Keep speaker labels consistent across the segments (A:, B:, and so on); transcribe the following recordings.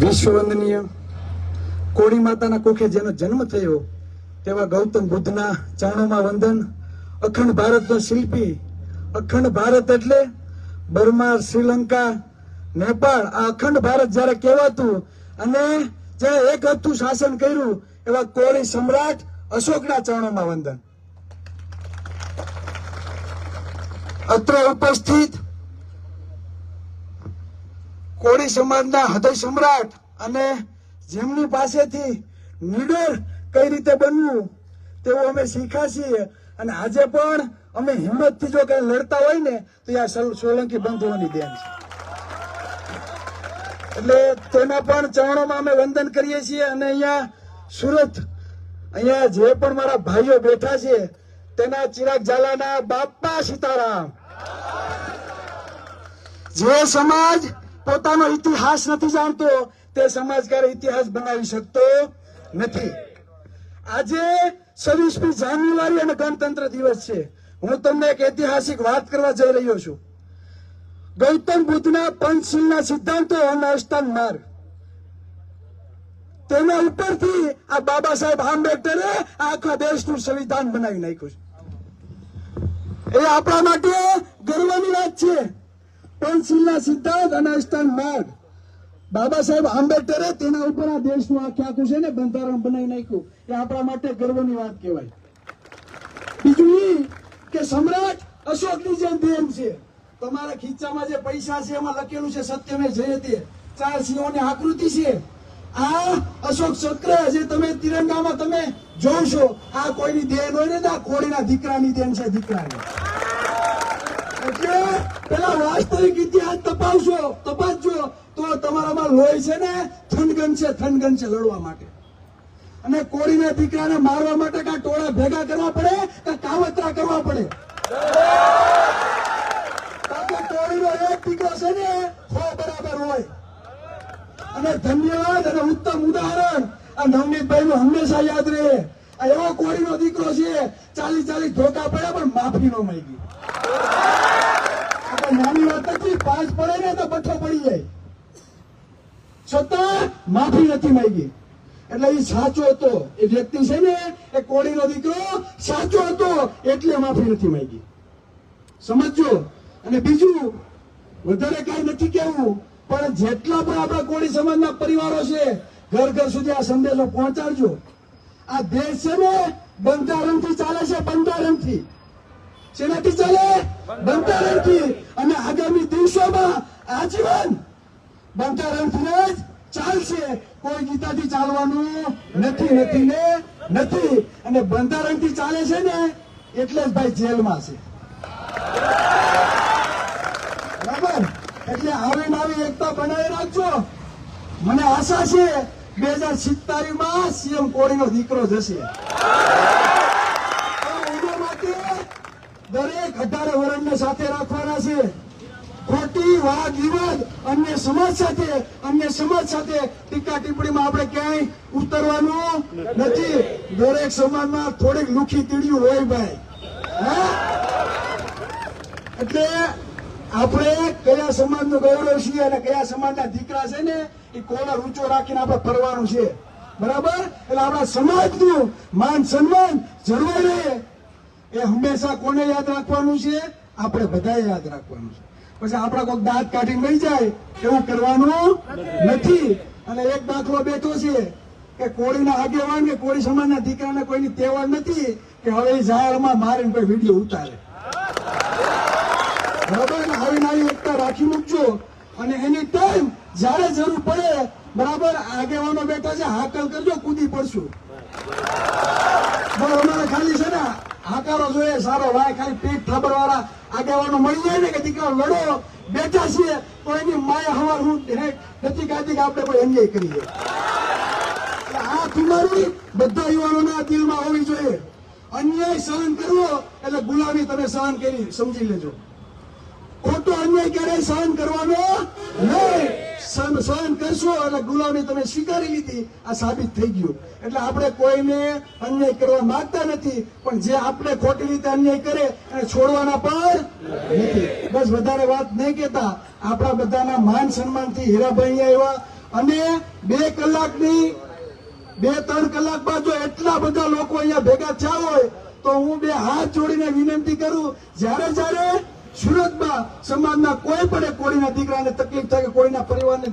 A: વિશ્વવંદનીય કોળી માતાના કોખે જેનો જન્મ થયો, તેવા ગૌતમ બુદ્ધના ચરણોમાં વંદન, અખંડ ભારતનો શિલ્પી, અખંડ ભારત એટલે બર્મા, શ્રીલંકા, નેપાળ, આ અખંડ ભારત જ્યારે કહેવાતું અને જે એક હતું શાસન કર્યું, એવા કોળી સમ્રાટ અશોકના ચરણોમાં વંદન. અત્ર ઉપસ્થિત કોળી સમાજના હૃદય સમ્રાટ અને જેમની પાસેથી નીડર કઈ રીતે બનવું તેવું અમે શીખ્યા છીએ. અને આજે પણ અમે હિંમતથી જો કઈ લડતા હોય ને, તો આ સોલ- સોલંકી બંધુઓની દેન છે. એટલે તેના પણ ચરણોમાં અમે વંદન કરીએ છીએ અને અહીંયા સુરત, અહીંયા જે પણ મારા ભાઈઓ બેઠા છે, તેના ચિરાગ ઝાલાના બાપા સીતારામ. જે સમાજ પોતાનો ઇતિહાસ નથી જાણતો, તે સમાજ ઇતિહાસ બનાવી શકતો નથી. આજે છવ્વીસમી જાન્યુઆરી અને ગણતંત્ર દિવસ છે. હું તમને એક ઐતિહાસિક વાત કરવા જઈ રહ્યો છું. ગૌતમ બુદ્ધના પંચશીલના સિદ્ધાંતો અને અષ્ટાંગ માર્ગ. તેના ઉપરથી આ બાબા સાહેબ આંબેડકરે આખા દેશનું સંવિધાન બનાવી નાખ્યું છે. એ આપણા માટે ગર્વની વાત છે. પંચશીલના સિદ્ધાંત અને અષ્ટાંગ માર્ગ. બાબા સાહેબ આંબેડકરે તેના ઉપર આ દેશનું આખે આખું છે ને બંધારણ બનાવી નાખ્યું. એ આપણા માટે ગર્વની વાત કહેવાય. બીજું એ કે સમ્રાટ અશોકની જેમ દેન છે. તમારા ખીચામાં જે પૈસા છે, એમાં લખેલું છે સત્યમે જયતે ચાર સિંહોની આકૃતિ છે. આ અશોક ચક્ર જે તમે તિરંગામાં તમે જોશો, આ કોઈની દેન હોય ને તો આ કોળીના દીકરાની દેન છે, દીકરાની. એટલે પેલા વાસ્તવિક ઇતિહાસ તપાવશો તપાસજો. તો તમારામાં લોહી છે ને, થનગન છે છે લડવા માટે. અને કોળીના દીકરાને મારવા માટે કા ટોળા ભેગા કરવા પડે કા કાવતરા કરવા પડે? કોળીનો એક દીકરો છે ને હો બરાબર હોય. અને ધન્યવાદ અને ઉત્તમ ઉદાહરણ. આ નવનીતભાઈ નું હંમેશા યાદ રહે. આ એવો કોળીનો દીકરો છે, ચાલી ચાલી ધોકા પડ્યા પણ માફી નો માંગી. નાની વાત નથી પાસ પડે ને તો પઠ્ઠો પડી જાય. છતાં માફી નથી માંગી. એટલે એ સાચો હતો. એ વ્યક્તિ છે ને, એ કોળીનો દીકરો સાચો હતો એટલે માફી નથી માંગી. સમજો અને બીજું, વધારે કઈ નથી કેવું પણ જેટલા પણ આપણા કોળી સમાજના પરિવારો છે, ઘર ઘર સુધી આ સંદેશો પહોંચાડજો. આ દેશ છે ને બંધારણથી ચાલે છે, બંધારણથી. શેનાથી ચાલે? બંધારણથી અને આગામી દિવસોમાં આજીવન બંધારણથી જ ચાલશે. કોઈ ગીતાથી ચાલવાનું નથી નથી ને નથી. અને બંધારણથી ચાલે છે ને એટલે જ ભાઈ જેલમાં છે. બરાબર? એટલે આવી નવી એકતા બનાવી રાખજો. મને આશા છે, બે હજાર સિત્તાવીસમાં સીએમ કોળીનો દીકરો જશે. દરેક અઢારે વર્ણને સાથે રાખવાના છે. ખોટી વાદ, વિવાદ અન્ય સમાજ સાથે, અન્ય સમાજ સાથે ટીકા ટિપ્પણીમાં આપણે ક્યાંય ઉતરવાનું નથી. દરેક સમાજમાં થોડીક લુખી તીડ્યું હોય ભાઈ. એટલે આપણે કયા સમાજનું ગૌરવ છીએ અને કયા સમાજના દીકરા છે ને, એ કોલર ઊંચો રાખીને આપણે ફરવાનું છે. બરાબર? એટલે આપણા સમાજનું માન સન્માન જળવાઈ રહે. એ હંમેશા કોને યાદ રાખવાનું છે? આપણે બધાએ યાદ રાખવાનું છે. પછી આપણા કોઈ દાંત કાઢી લઈ જાય, એવું કરવાનું નથી. અને એક દાખલો બેઠો છે કે કોળીના આગેવાન કે કોળી સમાજના દીકરાને કોઈની તહેવાર નથી કે હવે એ જાહેરમાં મારીને કોઈ વીડિયો ઉતારે. બરાબર આવી નાની એકતા રાખી મૂકજો. અને એની ટાઈમ જ્યારે જરૂર પડે, બરાબર, આગેવાનો બેઠા છે, હાકલ કરજો, કૂદી પડશું. બરાબર અમારે ખાલી છે ને હાકારો જોઈએ, સારો ભાઈ ખાલી પીઠ થાબર વાળા આગેવાનો મળી જાય ને કે દીકરા લડો, બેઠા છીએ, તો એની માયા હવાર હું નથી કાઢી કે આપણે કોઈ એન્જોય કરીએ. આ તમારી બધા યુવાનોના દિલમાં હોવી જોઈએ. અન્યાય સહન કરવો, એટલે ગુલામી તમે સહન કરી, સમજી લેજો. ખોટો અન્યાય ક્યારેય સહન કરવાનો નહીં. સહન કરશો એટલે ગુલામી તમે સ્વીકારી લીધી, આ સાબિત થઈ ગયું. એટલે આપણે કોઈને અન્યાય કરવા માંગતા નથી, પણ જે આપણે ખોટી રીતે અન્યાય કરે, એને છોડવાના પણ નથી. બસ વધારે વાત નહીં કેતા આપણા બધાના માન સન્માનથી હીરાભાઈ આવ્યા અને બે કલાકની, બે ત્રણ કલાક બાદ જો એટલા બધા લોકો અહીંયા ભેગા થયા હોય, તો હું બે હાથ જોડીને વિનંતી કરું, જ્યારે જ્યારે સુરતમાં સમાજના કોઈ પણ કોળીના દીકરાને તકલીફ થાય કે કોળીના પરિવારને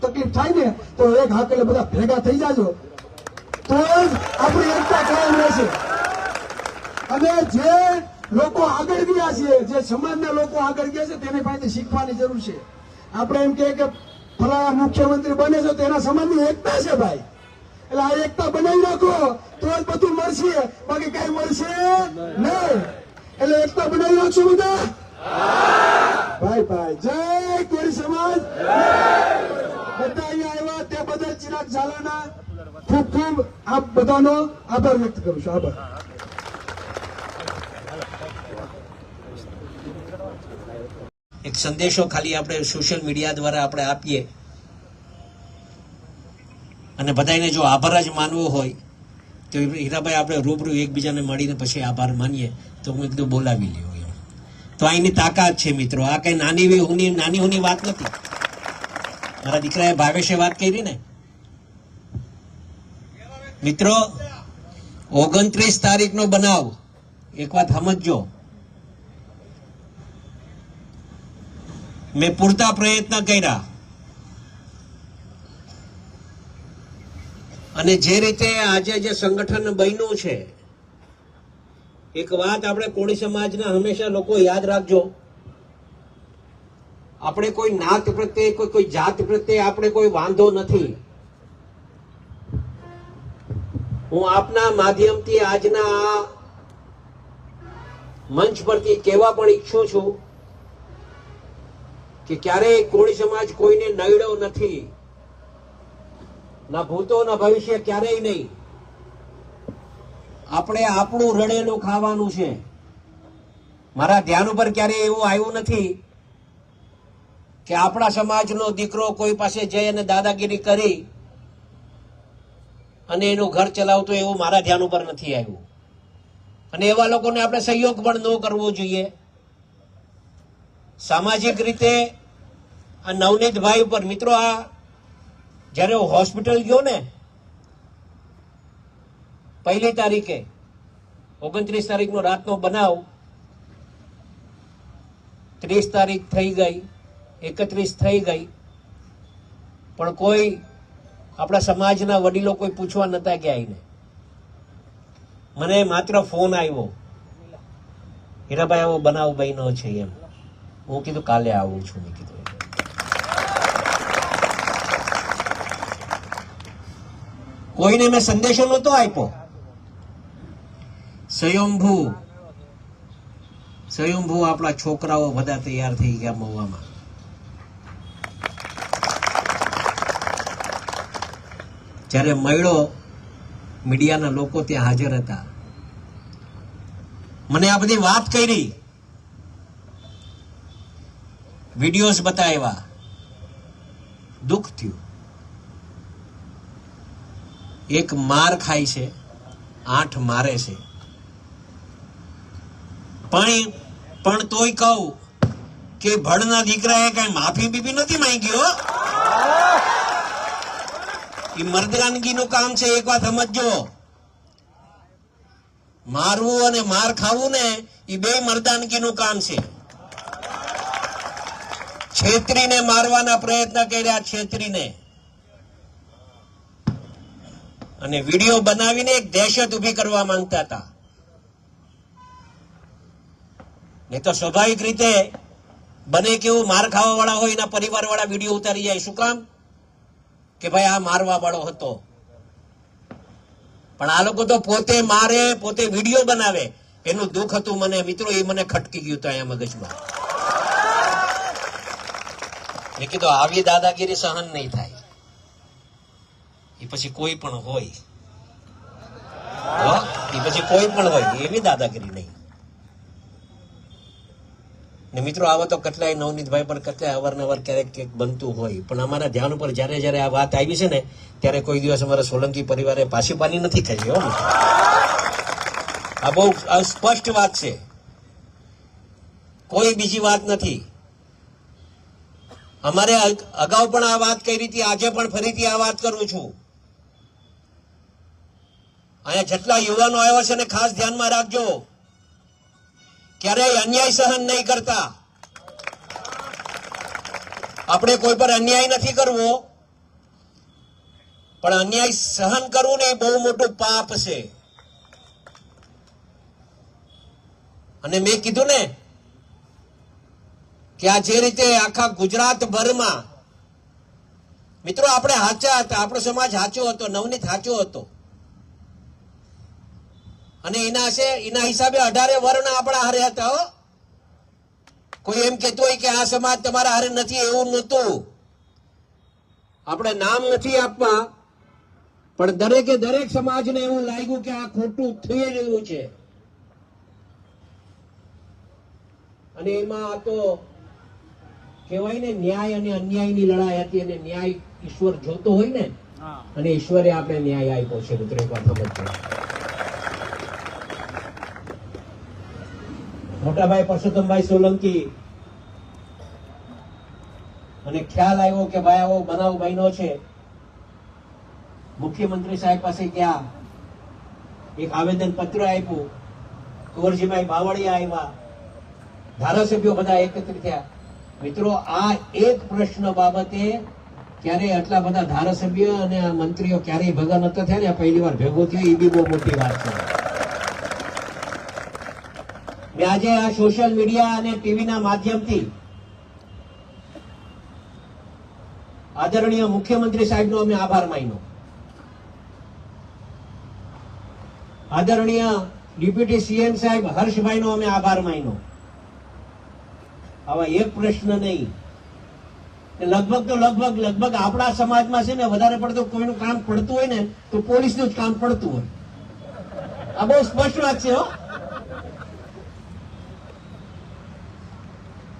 A: તકલીફ થાય ને, તો એક હાકલે બધા ભેગા થઈ જાજો. તો આપણી એકતા કાયમ રહેશે. અને જે લોકો આગળ ગયા છે, જે સમાજના લોકો આગળ ગયા છે, તેની પાસેથી શીખવાની જરૂર છે. આપણે એમ કે ફલાણા મુખ્યમંત્રી બને છે, તો સમાજની એકતા છે ભાઈ. એટલે આ એકતા બનાવી રાખો, તો જ બધું મળશે. બાકી કઈ મળશે નહીં. એટલે એકતા બનાવી રાખશો બધા? ભાઈ ભાઈ. જય કોળી સમાજ. બધા અહીંયા આવ્યા તે બદલ ચિરાગ ઝાલાના ખૂબ ખૂબ આપ બધાનો આભાર વ્યક્ત કરું છું. આભાર.
B: એક સંદેશો ખાલી આપણે સોશિયલ મીડિયા દ્વારા આપણે આપીએ. અને બધાને જો આભાર જ માનવો હોય, તો હીરાભાઈ આપણે રૂબરૂ એકબીજાને મળીને પછી આભાર માનીએ. તો હું એકદમ બોલાવી લ્યો. તો અહીંની તાકાત છે મિત્રો. આ કઈ નાની હુની નાની હુની વાત નથી. મારા દીકરાએ ભાવેશે વાત કરી ને. મિત્રો, ઓગણત્રીસ તારીખનો બનાવ. એક વાત સમજજો. મેં પૂરતા પ્રયત્ન કર્યા. અને જે રીતે આજે જે સંગઠન બન્યું છે એક વાત આપણે કોળી સમાજના હંમેશા લોકો યાદ રાખજો. આપણે કોઈ નાત પ્રત્યે, કોઈ કોઈ જાત પ્રત્યે આપણે કોઈ વાંધો નથી. હું આપના માધ્યમથી આજના આ મંચ પરથી કહેવા પણ ઈચ્છું છું કે ક્યારેય કોળી સમાજ કોઈને નડ્યો નથી. ના ભૂતો, ના ભવિષ્ય ક્યારેય નહીં. આપણે આપણું રડેલું ખાવાનું છે. મારા ધ્યાન ઉપર ક્યારેય એવું આવ્યું નથી કે આપણા સમાજનો દીકરો કોઈ પાસે જઈ અને દાદાગીરી કરી અને એનું ઘર ચલાવતો એવું મારા ધ્યાન ઉપર નથી આવ્યું. અને એવા લોકોને આપણે સહયોગ પણ ન કરવો જોઈએ. સામાજિક રીતે આ નવનીતભાઈ ઉપર, મિત્રો, આ જ્યારે હું હોસ્પિટલ ગયો ને પહેલી તારીખે ઓગણત્રીસ તારીખનો રાતનો બનાવ ત્રીસ તારીખ થઈ ગઈ, એકત્રીસ થઈ ગઈ. પણ કોઈ આપણા સમાજના વડીલો કોઈ પૂછવા નતા કે આવીને મને માત્ર ફોન આવ્યો. હીરાભાઈ, આવો બનાવ બહેનો છે એમ. હું કીધું, કાલે આવું છું, મેં કીધું. કોઈને મેં સંદેશો નહોતો આપ્યો. સ્વયંભૂ. સ્વયંભૂ આપણા છોકરાઓ બધા તૈયાર થઈ ગયા મહુવામાં. જ્યારે મળ્યો, મીડિયાના લોકો ત્યાં હાજર હતા. મને આ બધી વાત કરી. વિડીયોઝ બતાવ્યા. દુઃખ થયું. એક માર ખાય છે, આઠ મારે છે. પણ પણ તોય કહું કે ભડના દીકરાએ કઈ માફી બીબી નથી માંગી, હો. એ મર્દગાનગીનું કામ છે, એક વાત સમજજો. મારવું અને માર ખાવું ને એ બે મર્દાનગીનું કામ છે. છેતરીને મારવાના પ્રયત્ન કર્યા, છેતરીને. અને વીડિયો બનાવીને એક દહેશત ઊભી કરવા માંગતા હતા. ને તો સ્વાભાવિક રીતે બને કેવું માર ખાવા વાળા હોય, એના પરિવાર વાળા વીડિયો ઉતારી જાય. શું કામ? કે ભાઈ આ મારવા વાળો હતો. પણ આ લોકો તો પોતે મારે, પોતે વીડિયો બનાવે. એનું દુઃખ હતું મને. મિત્રો, એ મને ખટકી ગયું હતું અહીંયા મગજમાં. મેં કીધું, આવી દાદાગીરી સહન નહીં થાય. એ પછી કોઈ પણ હોય? એ પછી કોઈ પણ હોય. એવી દાદાગીરી નહીં. ને મિત્રો, આવા તો કેટલાય નવનીતભાઈ પણ કેટલાય અવારનવાર ક્યારેક ક્યાંક બનતું હોય. પણ અમારા ધ્યાન ઉપર જ્યારે જ્યારે આ વાત આવી છે ને, ત્યારે કોઈ દિવસ અમારા સોલંકી પરિવારે પાછી પાની નથી કરી, હો આ બહુ સ્પષ્ટ વાત છે. કોઈ બીજી વાત નથી. અમારે અગાઉ પણ આ વાત કરી હતી, આજે પણ ફરીથી આ વાત કરું છું. અહીંયા જેટલા યુવાનો આવ્યા છે ને, ખાસ ધ્યાનમાં રાખજો. ક્યારેય અન્યાય સહન નહીં કરતા. આપણે કોઈ પર અન્યાય નથી કરવો, પણ અન્યાય સહન કરવું ને એ બહુ મોટું પાપ છે. અને મેં કીધું ને કે આ જે રીતે આખા ગુજરાત ભરમાં મિત્રો આપણે હાચા હતા, આપણો સમાજ સાચો હતો, નવનીત સાચો હતો. અને એના છે એના હિસાબે અઢારે વર્ણ આપણા હારે હતા હો. કોઈ એમ કહેતો હોય કે આ સમાજ તમારા હારે નથી એવું નહોતું. આપણે નામ નથી આપવા પણ દરેકે દરેક સમાજને એવું લાગ્યું કે આ ખોટું થઈ રહ્યું છે. અને એમાં આ તો કહેવાય ને ન્યાય અને અન્યાયની લડાઈ હતી અને ન્યાય ઈશ્વર જોતો હોય ને અને ઈશ્વરે આપણે ન્યાય આપ્યો છે મિત્રો એક વાત સમજજો. મોટાભાઈ પરસોત્તમભાઈ સોલંકી. અને ખ્યાલ આવ્યો કે ભાઈ આવો બનાવ બન્યો છે. મુખ્યમંત્રી સાહેબ પાસે ગયા. એક આવેદન પત્ર આપ્યું. કુંવરજીભાઈ બાવળિયા આવ્યા. ધારાસભ્યો બધા એકત્રિત થયા. મિત્રો, આ એક પ્રશ્ન બાબતે ક્યારે આટલા બધા ધારાસભ્ય અને મંત્રીઓ ક્યારેય ભેગા નતા થયા ને પહેલી વાર ભેગો થયો, એ બી બહુ મોટી વાત છે. મેં આજે આ સોશિયલ મીડિયા અને ટીવીના માધ્યમથી આદરણીય મુખ્યમંત્રી સાહેબનો અમે આભાર માન્યો. આદરણીય ડેપ્યુટી સીએમ સાહેબ હર્ષભાઈનો અમે આભાર માન્યો. આવા એક પ્રશ્ન નહીં. લગભગ તો લગભગ લગભગ આપણા સમાજમાં છે ને, વધારે પડતું કોઈનું કામ પડતું હોય ને, તો પોલીસનું જ કામ પડતું હોય. આ બહુ સ્પષ્ટ વાત છે હો.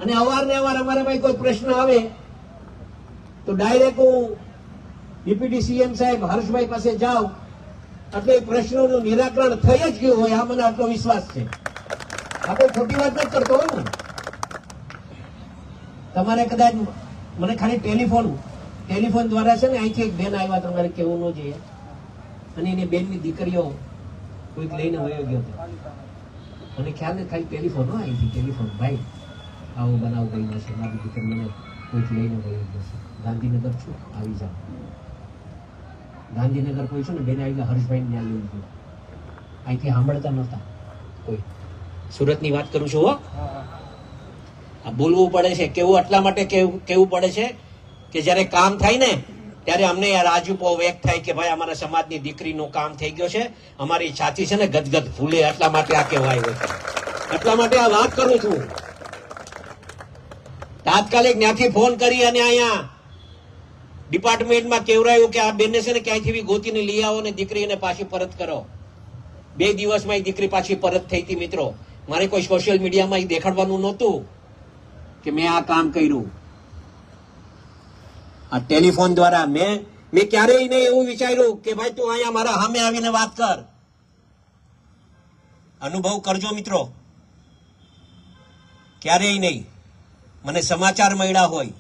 B: અને અવારને અવાર અમારે ભાઈ કોઈ પ્રશ્ન આવે, તો ડાયરેક્ટ હું ડિપ્યુટી સીએમ સાહેબ હર્ષભાઈ પાસે જાઉં. એટલે એ પ્રશ્નોનું નિરાકરણ થઈ જ ગયું હોય, આ મને આટલો વિશ્વાસ છે. આપણે ખોટી વાત નથી કરતો હોય ને. તમારે કદાચ મને ખાલી ટેલિફોન ટેલિફોન દ્વારા છે ને અહીંથી એક બેન આવ્યા તમારે કેવું ન જોઈએ. અને એની બેનની દીકરીઓ કોઈક લઈને વયો ગયો હતો. મને ખ્યાલ નથી, ખાલી ટેલિફોન હો, અહીંથી ટેલિફોન, ભાઈ. આવો બનાવ બન્યો છે મારી દીકરી મને કોઈક લઈને વયો ગયો ગાંધીનગર છું? આવી જાઓ. ગાંધીનગર કોઈ છું ને? બેને આવીને હર્ષભાઈ ત્યાં લઈ ગયો. અહીંથી સાંભળતા નહોતા કોઈ. સુરતની વાત કરું છું હો. આ બોલવું પડે છે. કેવું? એટલા માટે કેવું કેવું પડે છે કે જ્યારે કામ થાય ને, ત્યારે અમને આ રાજુપો વ્યક્ત થાય કે ભાઈ અમારા સમાજની દીકરીનું કામ થઈ ગયો છે. અમારી છાતી છે ને ગદગદ ફૂલે એટલા માટે આ કહેવાય એટલા માટે આ વાત કરું છું. તાત્કાલિક ત્યાંથી ફોન કરી અને અહીંયા ડિપાર્ટમેન્ટમાં કેવરાયું કે આ બેનને છે ને ક્યાંયથી બી ગોતીને લઈ આવો ને દીકરીને પાછી પરત કરો. બે દિવસમાં એ દીકરી પાછી પરત થઈ હતી મિત્રો. મારે કોઈ સોશિયલ મીડિયામાં એ દેખાડવાનું નહોતું કે મેં આ કામ કર્યું. આ ટેલિફોન દ્વારા મેં મેં ક્યારેય નહીં એવું વિચાર્યું કે ભાઈ તું અહીંયા મારા સામે આવીને વાત કર. અનુભવ કરજો મિત્રો. ક્યારેય નહીં. મને સમાચાર મળ્યા હોય.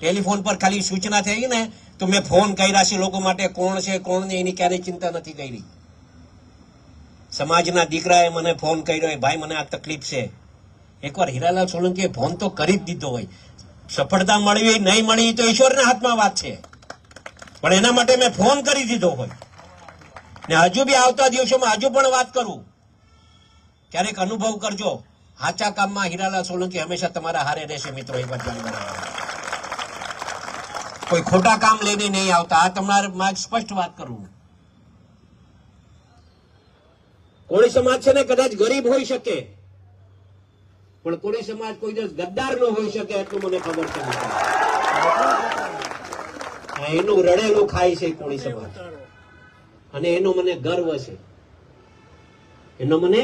B: ટેલિફોન પર ખાલી સૂચના થઈ ને, તો મેં ફોન કર્યા છે લોકો માટે કોણ છે, કોણ નહીં, એની ક્યારેય ચિંતા નથી કરી. સમાજના દીકરાએ મને ફોન કર્યો ભાઈ, મને આ તકલીફ છે. એકવાર હીરાલાલ સોલંકીએ ફોન તો કરી જ દીધો હોય. સફળતા મળવી નહીં મળી તો ઈશ્વરના હાથમાં વાત છે. પણ એના માટે મેં ફોન કરી દીધો હોય. ને હજુ બી આવતા દિવસોમાં હજુ પણ વાત કરું. ક્યારેક અનુભવ કરજો. હાચા કામમાં હીરાલાલ સોલંકી હંમેશા તમારા હારે રહેશે મિત્રો, એક વાત કોઈ ખોટા કામ લઈને નહીં આવતા. આ તમારે સ્પષ્ટ વાત કરું કોળી સમાજ છે ને કદાચ ગરીબ હોઈ શકે, પણ કોળી સમાજ કોઈ દિવસ ગદ્દાર ન હોઈ શકે એટલું મને ખબર છે. એનું રડેલું ખાય છે કોળી સમાજ. અને એનો મને ગર્વ છે. એનો મને